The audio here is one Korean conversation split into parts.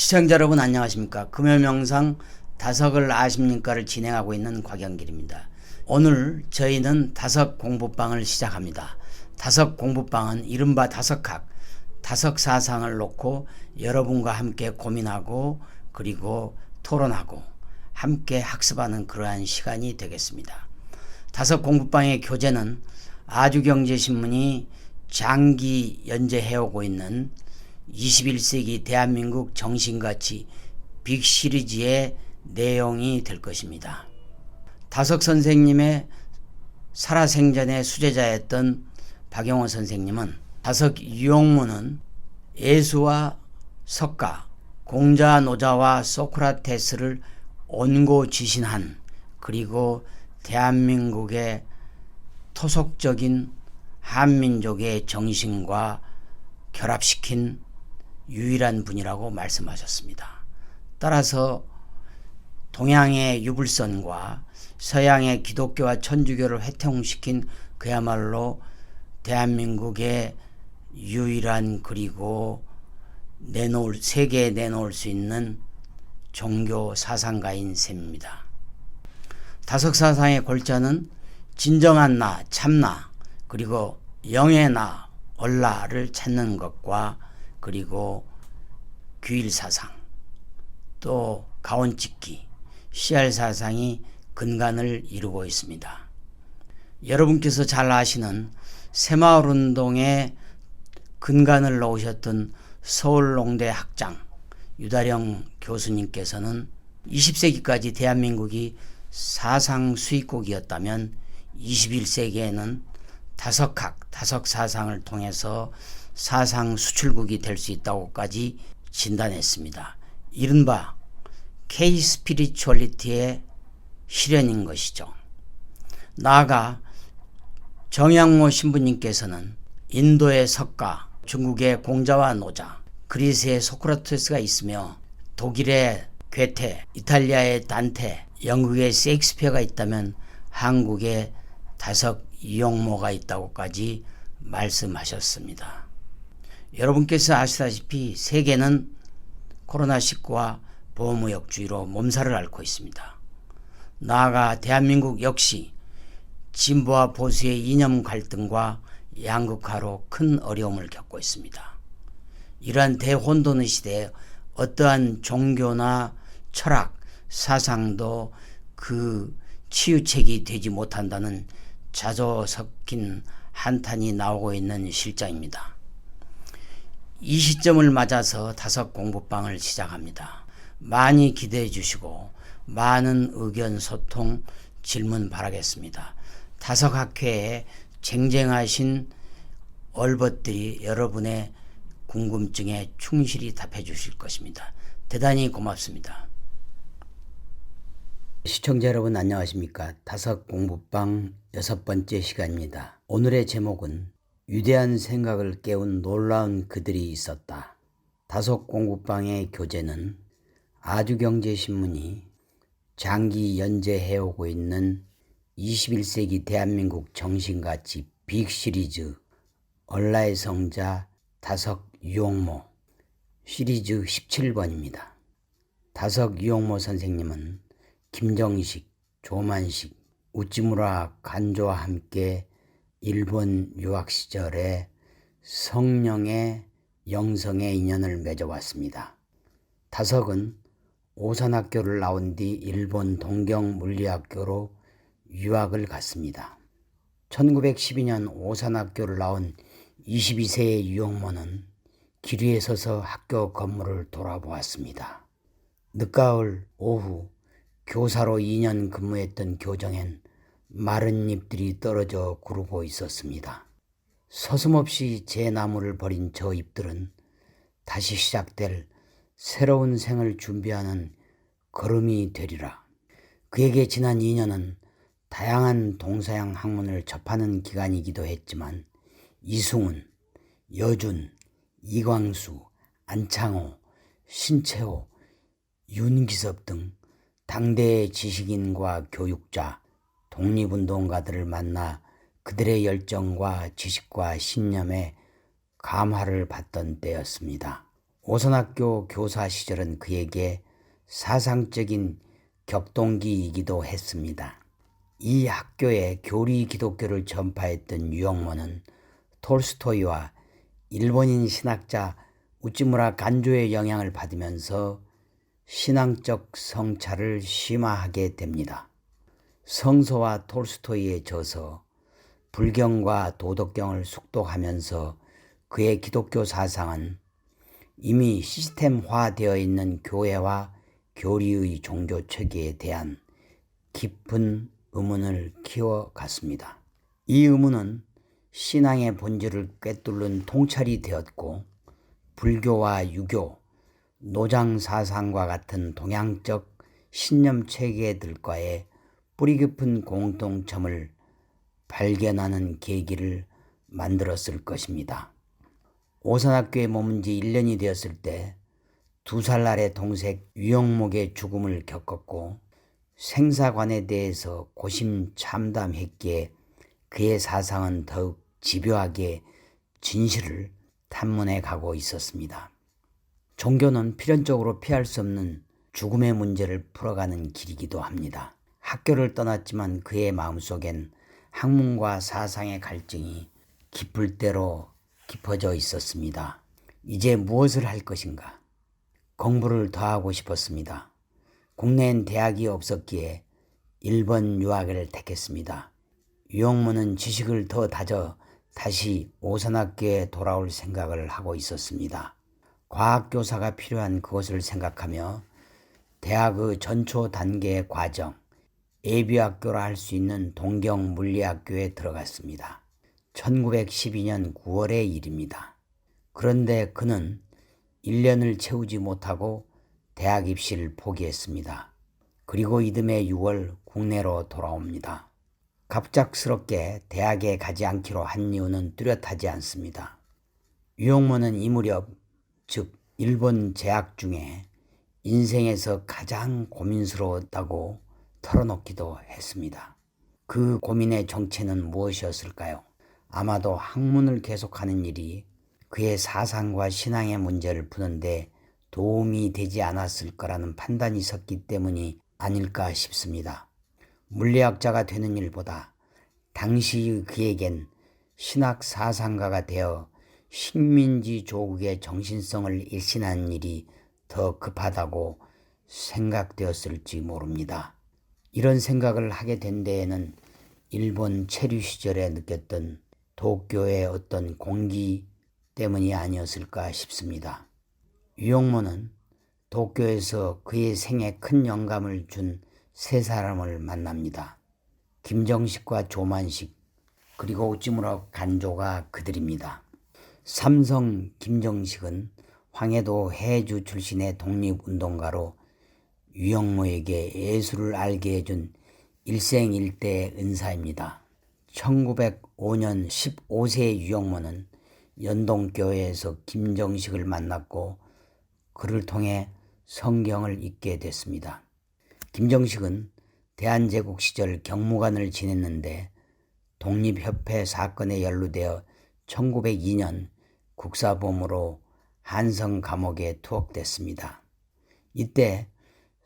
시청자 여러분 안녕하십니까? 금요명상 다석을 아십니까를 진행하고 있는 곽영길입니다. 오늘 저희는 다석 공부방을 시작합니다. 다석 공부방은 이른바 다석학 다석 사상을 놓고 여러분과 함께 고민하고 그리고 토론하고 함께 학습하는 그러한 시간이 되겠습니다. 다석 공부방의 교재는 아주경제신문이 장기 연재해오고 있는 21세기 대한민국 정신가치 빅 시리즈의 내용이 될 것입니다. 다석 선생님의 살아생전의 수제자였던 박영호 선생님은 다석 유용문은 예수와 석가, 공자 노자와 소크라테스를 온고지신한 그리고 대한민국의 토속적인 한민족의 정신과 결합시킨 유일한 분이라고 말씀하셨습니다. 따라서 동양의 유불선과 서양의 기독교와 천주교를 회통시킨 그야말로 대한민국의 유일한 그리고 내놓을 세계에 내놓을 수 있는 종교 사상가인 셈입니다. 다석 사상의 골자는 진정한 나, 참나, 그리고 영의 나, 얼라를 찾는 것과 그리고 규일 사상, 또 가온 찍기, 씨알 사상이 근간을 이루고 있습니다. 여러분께서 잘 아시는 새마을 운동의 근간을 놓으셨던 서울농대 학장 유다령 교수님께서는 20세기까지 대한민국이 사상 수입국이었다면 21세기에는 다석학, 다석 사상을 통해서 사상 수출국이 될 수 있다고까지 진단했습니다. 이른바 K 스피리추얼리티의 실현인 것이죠. 나아가 정양모 신부님께서는 인도의 석가, 중국의 공자와 노자, 그리스의 소크라테스가 있으며 독일의 괴테, 이탈리아의 단테, 영국의 세익스피어가 있다면 한국의 다석 이용모가 있다고까지 말씀하셨습니다. 여러분께서 아시다시피 세계는 코로나19와 보호무역주의로 몸살을 앓고 있습니다. 나아가 대한민국 역시 진보와 보수의 이념 갈등과 양극화로 큰 어려움을 겪고 있습니다. 이러한 대혼돈의 시대에 어떠한 종교나 철학, 사상도 그 치유책이 되지 못한다는 자조 섞인 한탄이 나오고 있는 실정입니다. 이 시점을 맞아서 다섯 공부방을 시작합니다. 많이 기대해 주시고 많은 의견 소통 질문 바라겠습니다. 다섯 학회에 쟁쟁하신 얼벗들이 여러분의 궁금증에 충실히 답해 주실 것입니다. 대단히 고맙습니다. 시청자 여러분 안녕하십니까? 다섯 공부방 여섯 번째 시간입니다. 오늘의 제목은 위대한 생각을 깨운 놀라운 그들이 있었다. 다섯 공부방의 교재는 아주경제신문이 장기 연재해오고 있는 21세기 대한민국 정신가치 빅 시리즈 얼라의 성자 다석 유용모 시리즈 17번입니다. 다석 유용모 선생님은 김정식, 조만식, 우찌무라 간조와 함께 일본 유학 시절에 성령의 영성의 인연을 맺어왔습니다. 다석은 오산학교를 나온 뒤 일본 동경 물리학교로 유학을 갔습니다. 1912년 오산학교를 나온 22세의 유영모는 길 위에 서서 학교 건물을 돌아보았습니다. 늦가을 오후 교사로 2년 근무했던 교정엔 마른 잎들이 떨어져 구르고 있었습니다. 서슴없이 제 나무를 버린 저 잎들은 다시 시작될 새로운 생을 준비하는 걸음이 되리라. 그에게 지난 2년은 다양한 동서양 학문을 접하는 기간이기도 했지만 이승훈, 여준, 이광수, 안창호, 신채호, 윤기섭 등 당대의 지식인과 교육자, 독립운동가들을 만나 그들의 열정과 지식과 신념에 감화를 받던 때였습니다. 오선학교 교사 시절은 그에게 사상적인 격동기이기도 했습니다. 이 학교에 교리 기독교를 전파했던 유영모는 톨스토이와 일본인 신학자 우찌무라 간조의 영향을 받으면서 신앙적 성찰을 심화하게 됩니다. 성서와 톨스토이의 저서, 불경과 도덕경을 숙독하면서 그의 기독교 사상은 이미 시스템화되어 있는 교회와 교리의 종교 체계에 대한 깊은 의문을 키워갔습니다. 이 의문은 신앙의 본질을 꿰뚫는 통찰이 되었고 불교와 유교, 노장 사상과 같은 동양적 신념 체계들과의 뿌리 깊은 공통점을 발견하는 계기를 만들었을 것입니다. 오산학교에 머문 지 1년이 되었을 때 두살 아래 동생 유영목의 죽음을 겪었고 생사관에 대해서 고심 참담했기에 그의 사상은 더욱 집요하게 진실을 탐문해 가고 있었습니다. 종교는 필연적으로 피할 수 없는 죽음의 문제를 풀어가는 길이기도 합니다. 학교를 떠났지만 그의 마음속엔 학문과 사상의 갈증이 깊을 대로 깊어져 있었습니다. 이제 무엇을 할 것인가? 공부를 더 하고 싶었습니다. 국내엔 대학이 없었기에 일본 유학을 택했습니다. 유영문은 지식을 더 다져 다시 오산학교에 돌아올 생각을 하고 있었습니다. 과학교사가 필요한 그것을 생각하며 대학의 전초 단계 과정, 예비학교라 할 수 있는 동경 물리학교에 들어갔습니다. 1912년 9월의 일입니다. 그런데 그는 1년을 채우지 못하고 대학 입시를 포기했습니다. 그리고 이듬해 6월 국내로 돌아옵니다. 갑작스럽게 대학에 가지 않기로 한 이유는 뚜렷하지 않습니다. 유용모는 이 무렵, 즉 일본 재학 중에 인생에서 가장 고민스러웠다고 털어놓기도 했습니다. 그 고민의 정체는 무엇이었을까요? 아마도 학문을 계속하는 일이 그의 사상과 신앙의 문제를 푸는데 도움이 되지 않았을 거라는 판단이 섰기 때문이 아닐까 싶습니다. 물리학자가 되는 일보다 당시 그에겐 신학 사상가가 되어 식민지 조국의 정신성을 일신하는 일이 더 급하다고 생각되었을지 모릅니다. 이런 생각을 하게 된 데에는 일본 체류 시절에 느꼈던 도쿄의 어떤 공기 때문이 아니었을까 싶습니다. 유영모는 도쿄에서 그의 생에 큰 영감을 준 세 사람을 만납니다. 김정식과 조만식 그리고 우찌무라 간조가 그들입니다. 삼성 김정식은 황해도 해주 출신의 독립운동가로 유영모에게 예술을 알게 해준 일생일대 은사입니다. 1905년 15세 유영모는 연동교회에서 김정식을 만났고 그를 통해 성경을 읽게 됐습니다. 김정식은 대한제국 시절 경무관을 지냈는데 독립협회 사건에 연루되어 1902년 국사범으로 한성 감옥에 투옥됐습니다. 이때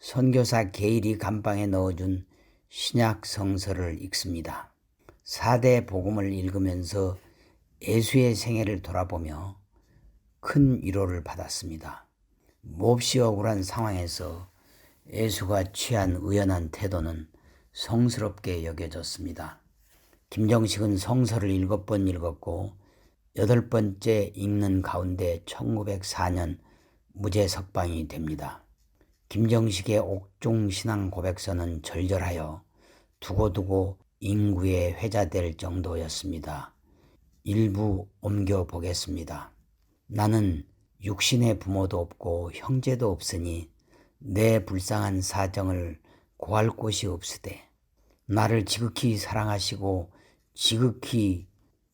선교사 게일이 감방에 넣어준 신약 성서를 읽습니다. 사대 복음을 읽으면서 예수의 생애를 돌아보며 큰 위로를 받았습니다. 몹시 억울한 상황에서 예수가 취한 의연한 태도는 성스럽게 여겨졌습니다. 김정식은 성서를 일곱 번 읽었고 여덟 번째 읽는 가운데 1904년 무죄 석방이 됩니다. 김정식의 옥중 신앙 고백서는 절절하여 두고두고 인구에 회자될 정도였습니다. 일부 옮겨 보겠습니다. 나는 육신의 부모도 없고 형제도 없으니 내 불쌍한 사정을 고할 곳이 없으되 나를 지극히 사랑하시고 지극히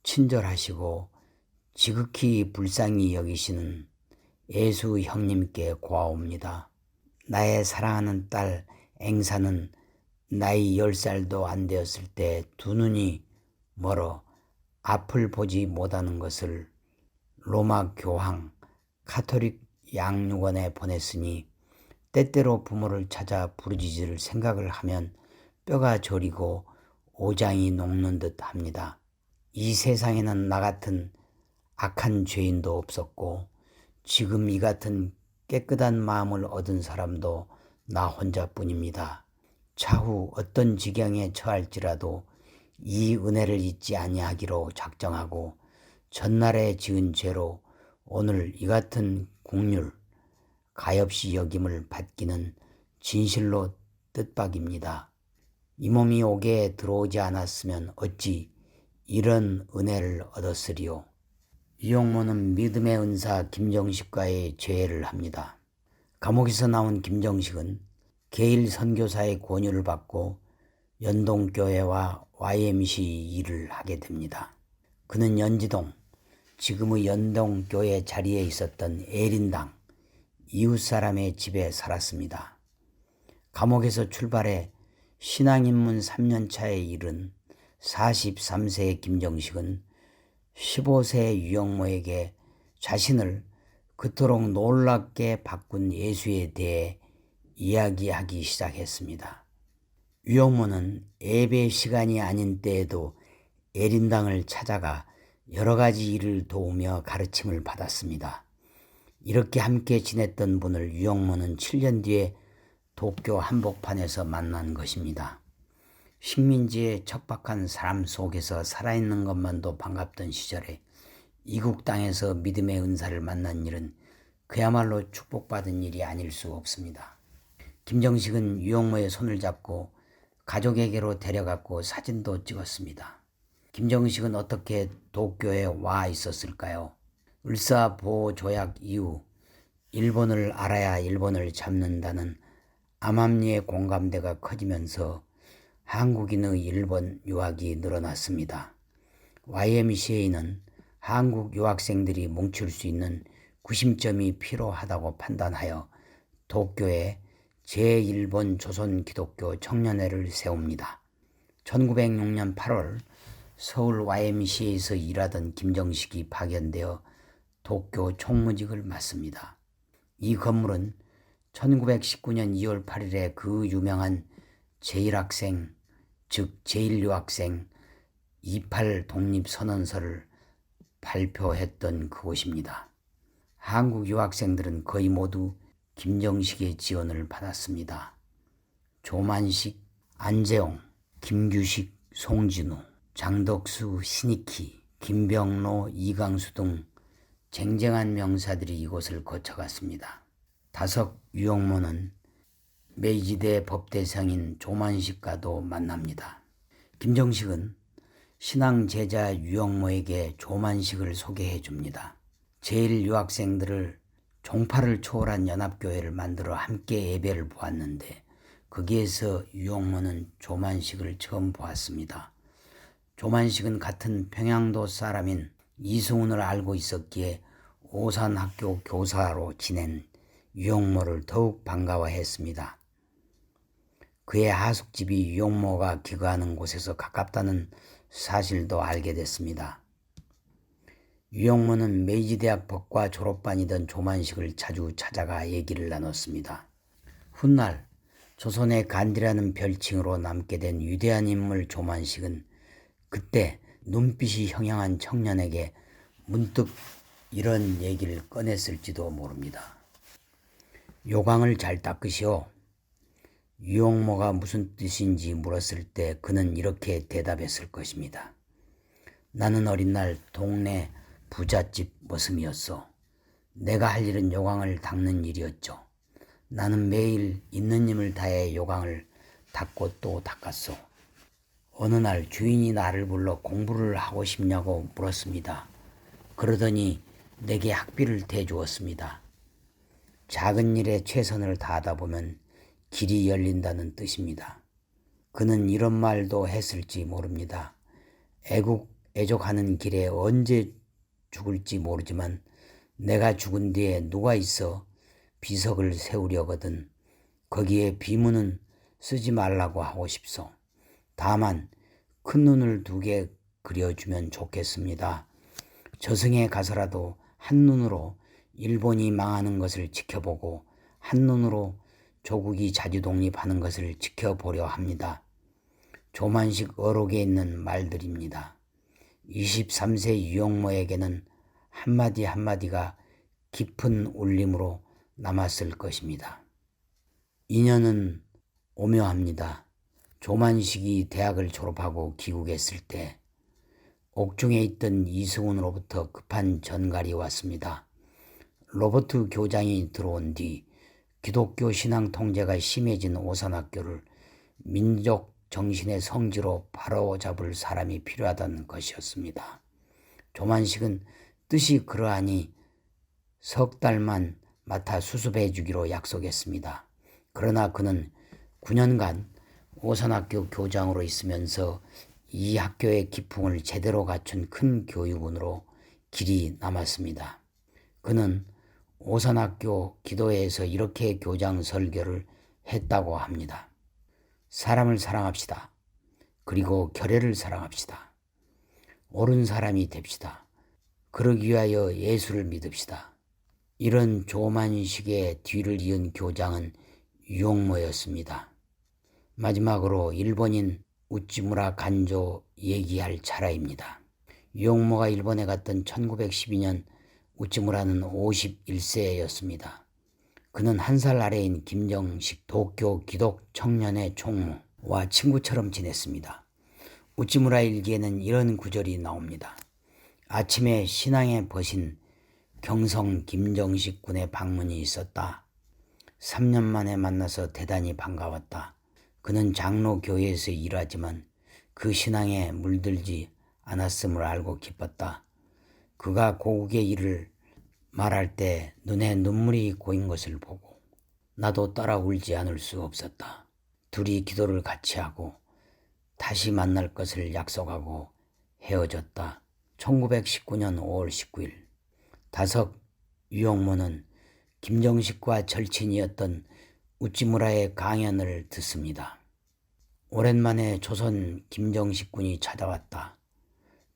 친절하시고 지극히 불쌍히 여기시는 예수 형님께 고하옵니다. 나의 사랑하는 딸 앵사는 나이 열 살도 안 되었을 때 두 눈이 멀어 앞을 보지 못하는 것을 로마 교황 카톨릭 양육원에 보냈으니 때때로 부모를 찾아 부르짖을 생각을 하면 뼈가 저리고 오장이 녹는 듯 합니다. 이 세상에는 나 같은 악한 죄인도 없었고 지금 이 같은 깨끗한 마음을 얻은 사람도 나 혼자뿐입니다. 차후 어떤 지경에 처할지라도 이 은혜를 잊지 아니하기로 작정하고 전날에 지은 죄로 오늘 이 같은 국률 가엾이 여김을 받기는 진실로 뜻밖입니다. 이 몸이 옥에 들어오지 않았으면 어찌 이런 은혜를 얻었으리요. 이용모는 믿음의 은사 김정식과의 죄를 합니다. 감옥에서 나온 김정식은 개일 선교사의 권유를 받고 연동교회와 YMC 일을 하게 됩니다. 그는 연지동, 지금의 연동교회 자리에 있었던 에린당, 이웃사람의 집에 살았습니다. 감옥에서 출발해 신앙입문 3년차에 이른 43세의 김정식은 15세 유영모에게 자신을 그토록 놀랍게 바꾼 예수에 대해 이야기하기 시작했습니다. 유영모는 예배 시간이 아닌 때에도 에린당을 찾아가 여러 가지 일을 도우며 가르침을 받았습니다. 이렇게 함께 지냈던 분을 유영모는 7년 뒤에 도쿄 한복판에서 만난 것입니다. 식민지의 척박한 삶 속에서 살아있는 것만도 반갑던 시절에 이국 땅에서 믿음의 은사를 만난 일은 그야말로 축복받은 일이 아닐 수 없습니다. 김정식은 유영모의 손을 잡고 가족에게로 데려갔고 사진도 찍었습니다. 김정식은 어떻게 도쿄에 와 있었을까요? 을사보호 조약 이후 일본을 알아야 일본을 잡는다는 암암리의 공감대가 커지면서 한국인의 일본 유학이 늘어났습니다. YMCA는 한국 유학생들이 뭉칠 수 있는 구심점이 필요하다고 판단하여 도쿄에 제1본 조선 기독교 청년회를 세웁니다. 1906년 8월 서울 YMCA에서 일하던 김정식이 파견되어 도쿄 총무직을 맡습니다. 이 건물은 1919년 2월 8일에 그 유명한 제1학생, 즉 제1유학생 28 독립선언서를 발표했던 그곳입니다. 한국 유학생들은 거의 모두 김정식의 지원을 받았습니다. 조만식, 안재홍, 김규식, 송진우, 장덕수, 신익희, 김병로, 이강수 등 쟁쟁한 명사들이 이곳을 거쳐갔습니다. 다석 유영모는 메이지대 법대상인 조만식과도 만납니다. 김정식은 신앙 제자 유영모에게 조만식을 소개해 줍니다. 제일 유학생들을 종파를 초월한 연합교회를 만들어 함께 예배를 보았는데 거기에서 유영모는 조만식을 처음 보았습니다. 조만식은 같은 평양도 사람인 이승훈을 알고 있었기에 오산학교 교사로 지낸 유영모를 더욱 반가워했습니다. 그의 하숙집이 유영모가 기거하는 곳에서 가깝다는 사실도 알게 됐습니다. 유영모는 메이지 대학 법과 졸업반이던 조만식을 자주 찾아가 얘기를 나눴습니다. 훗날 조선의 간디라는 별칭으로 남게 된 위대한 인물 조만식은 그때 눈빛이 형형한 청년에게 문득 이런 얘기를 꺼냈을지도 모릅니다. 요강을 잘 닦으시오. 유영모가 무슨 뜻인지 물었을 때 그는 이렇게 대답했을 것입니다. 나는 어린 날 동네 부잣집 머슴이었어. 내가 할 일은 요강을 닦는 일이었죠. 나는 매일 있는 힘을 다해 요강을 닦고 또 닦았어. 어느 날 주인이 나를 불러 공부를 하고 싶냐고 물었습니다. 그러더니 내게 학비를 대주었습니다. 작은 일에 최선을 다하다 보면 길이 열린다는 뜻입니다. 그는 이런 말도 했을지 모릅니다. 애국, 애족하는 길에 언제 죽을지 모르지만 내가 죽은 뒤에 누가 있어 비석을 세우려거든 거기에 비문은 쓰지 말라고 하고 싶소. 다만 큰 눈을 두 개 그려주면 좋겠습니다. 저승에 가서라도 한눈으로 일본이 망하는 것을 지켜보고 한눈으로 조국이 자주 독립하는 것을 지켜보려 합니다. 조만식 어록에 있는 말들입니다. 23세 유영모에게는 한마디 한마디가 깊은 울림으로 남았을 것입니다. 인연은 오묘합니다. 조만식이 대학을 졸업하고 귀국했을 때 옥중에 있던 이승훈으로부터 급한 전갈이 왔습니다. 로버트 교장이 들어온 뒤 기독교 신앙 통제가 심해진 오산학교를 민족 정신의 성지로 바로잡을 사람이 필요하다는 것이었습니다. 조만식은 뜻이 그러하니 석 달만 맡아 수습해 주기로 약속했습니다. 그러나 그는 9년간 오산학교 교장으로 있으면서 이 학교의 기풍을 제대로 갖춘 큰 교육원으로 길이 남았습니다. 그는 오산학교 기도회에서 이렇게 교장 설교를 했다고 합니다. 사람을 사랑합시다. 그리고 결례를 사랑합시다. 옳은 사람이 됩시다. 그러기 위하여 예수를 믿읍시다. 이런 조만식의 뒤를 이은 교장은 유용모였습니다. 마지막으로 일본인 우찌무라 간조 얘기할 차례입니다. 유용모가 일본에 갔던 1912년 우찌무라는 51세였습니다. 그는 한 살 아래인 김정식 도쿄 기독 청년의 총무와 친구처럼 지냈습니다. 우찌무라 일기에는 이런 구절이 나옵니다. 아침에 신앙에 버신 경성 김정식 군의 방문이 있었다. 3년 만에 만나서 대단히 반가웠다. 그는 장로 교회에서 일하지만 그 신앙에 물들지 않았음을 알고 기뻤다. 그가 고국의 일을 말할 때 눈에 눈물이 고인 것을 보고 나도 따라 울지 않을 수 없었다. 둘이 기도를 같이 하고 다시 만날 것을 약속하고 헤어졌다. 1919년 5월 19일 다석 유영모는 김정식과 절친이었던 우찌무라의 강연을 듣습니다. 오랜만에 조선 김정식 군이 찾아왔다.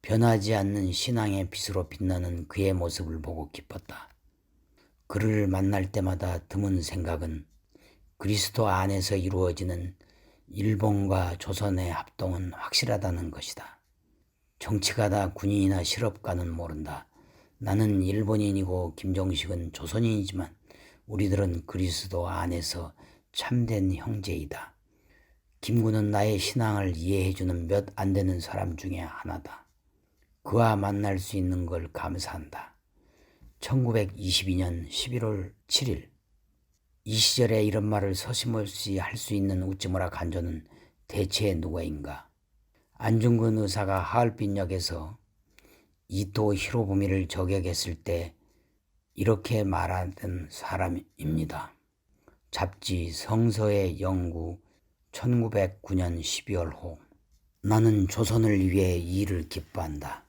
변하지 않는 신앙의 빛으로 빛나는 그의 모습을 보고 기뻤다. 그를 만날 때마다 드문 생각은 그리스도 안에서 이루어지는 일본과 조선의 합동은 확실하다는 것이다. 정치가 다 군인이나 실업가는 모른다. 나는 일본인이고 김정식은 조선인이지만 우리들은 그리스도 안에서 참된 형제이다. 김구는 나의 신앙을 이해해주는 몇 안 되는 사람 중에 하나다. 그와 만날 수 있는 걸 감사한다. 1922년 11월 7일 이 시절에 이런 말을 서슴없이 할 수 있는 우찌무라 간조는 대체 누구인가? 안중근 의사가 하얼빈역에서 이토 히로부미를 저격했을 때 이렇게 말하던 사람입니다. 잡지 성서의 영구 1909년 12월 호 나는 조선을 위해 이 일을 기뻐한다.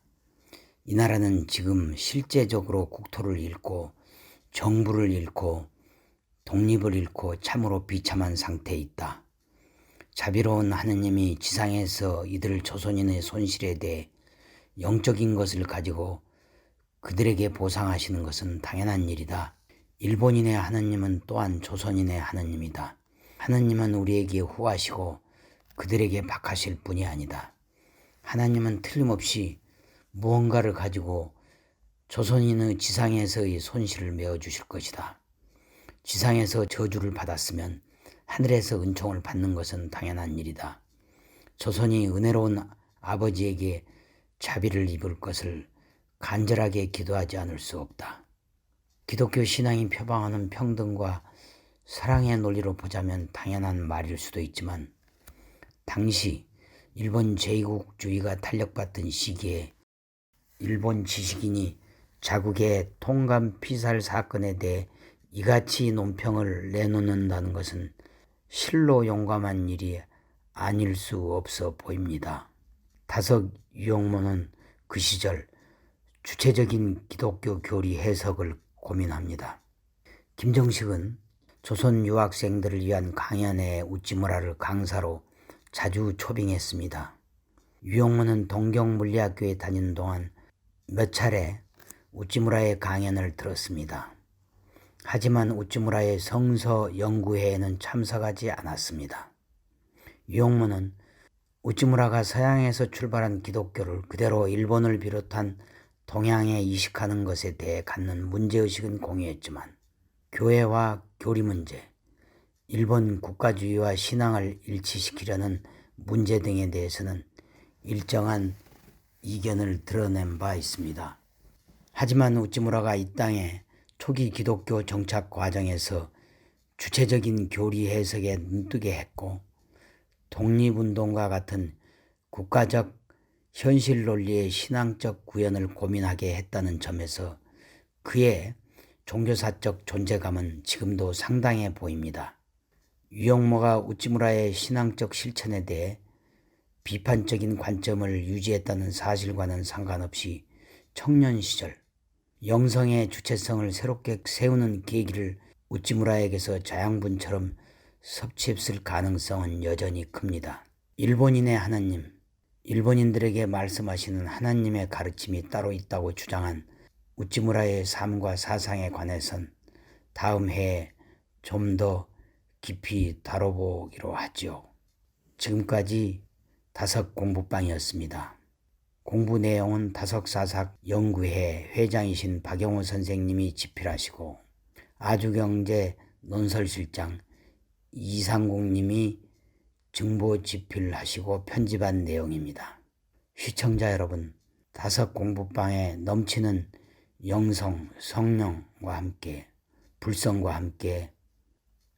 이 나라는 지금 실제적으로 국토를 잃고 정부를 잃고 독립을 잃고 참으로 비참한 상태에 있다. 자비로운 하느님이 지상에서 이들 조선인의 손실에 대해 영적인 것을 가지고 그들에게 보상하시는 것은 당연한 일이다. 일본인의 하느님은 또한 조선인의 하느님이다. 하나님은 우리에게 후하시고 그들에게 박하실 분이 아니다. 하나님은 틀림없이 무언가를 가지고 조선인의 지상에서의 손실을 메어 주실 것이다. 지상에서 저주를 받았으면 하늘에서 은총을 받는 것은 당연한 일이다. 조선이 은혜로운 아버지에게 자비를 입을 것을 간절하게 기도하지 않을 수 없다. 기독교 신앙이 표방하는 평등과 사랑의 논리로 보자면 당연한 말일 수도 있지만 당시 일본 제국주의가 탄력받던 시기에 일본 지식인이 자국의 통감 피살 사건에 대해 이같이 논평을 내놓는다는 것은 실로 용감한 일이 아닐 수 없어 보입니다. 다석 유용모는 그 시절 주체적인 기독교 교리 해석을 고민합니다. 김정식은 조선 유학생들을 위한 강연에 우찌무라를 강사로 자주 초빙했습니다. 유용문은 동경물리학교에 다니는 동안 몇 차례 우찌무라의 강연을 들었습니다. 하지만 우찌무라의 성서 연구회에는 참석하지 않았습니다. 유영모는 우찌무라가 서양에서 출발한 기독교를 그대로 일본을 비롯한 동양에 이식하는 것에 대해 갖는 문제의식은 공유했지만 교회와 교리 문제, 일본 국가주의와 신앙을 일치시키려는 문제 등에 대해서는 일정한 이견을 드러낸 바 있습니다. 하지만 우찌무라가 이 땅에 초기 기독교 정착 과정에서 주체적인 교리 해석에 눈뜨게 했고 독립운동과 같은 국가적 현실 논리의 신앙적 구현을 고민하게 했다는 점에서 그의 종교사적 존재감은 지금도 상당해 보입니다. 유영모가 우찌무라의 신앙적 실천에 대해 비판적인 관점을 유지했다는 사실과는 상관없이 청년 시절 영성의 주체성을 새롭게 세우는 계기를 우찌무라에게서 자양분처럼 섭취했을 가능성은 여전히 큽니다. 일본인의 하나님, 일본인들에게 말씀하시는 하나님의 가르침이 따로 있다고 주장한 우찌무라의 삶과 사상에 관해선 다음 해에 좀 더 깊이 다뤄보기로 하죠. 지금까지 다섯 공부방이었습니다. 공부 내용은 다석사삭 연구회 회장이신 박영호 선생님이 집필하시고 아주경제 논설실장 이상국님이 증보 집필하시고 편집한 내용입니다. 시청자 여러분, 다섯 공부방에 넘치는 영성, 성령과 함께 불성과 함께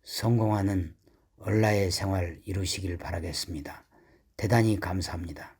성공하는 얼라의 생활 이루시길 바라겠습니다. 대단히 감사합니다.